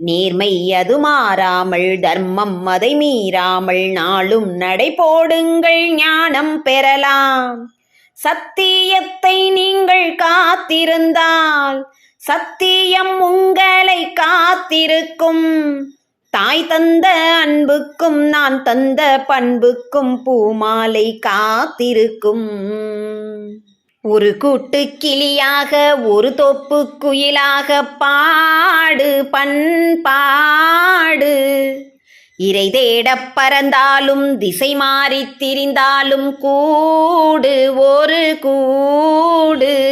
நேர்மை அது மாறாமல் தர்மம் அதை மீறாமல் நாளும் நடை போடுங்கள் ஞானம் பெறலாம். சத்தியத்தை நீங்கள் காத்திருந்தால் சத்தியம் உங்களை காத்திருக்கும். தாய் தந்த அன்புக்கும் நான் தந்த பண்புக்கும் பூமாலை காத்திருக்கும். ஒரு கூட்டு கிளியாக ஒரு தொப்பு குயிலாக பாடு பண்பாடு இறை தேட பறந்தாலும் திசை மாறித் திரிந்தாலும் கூடு ஒரு கூடு.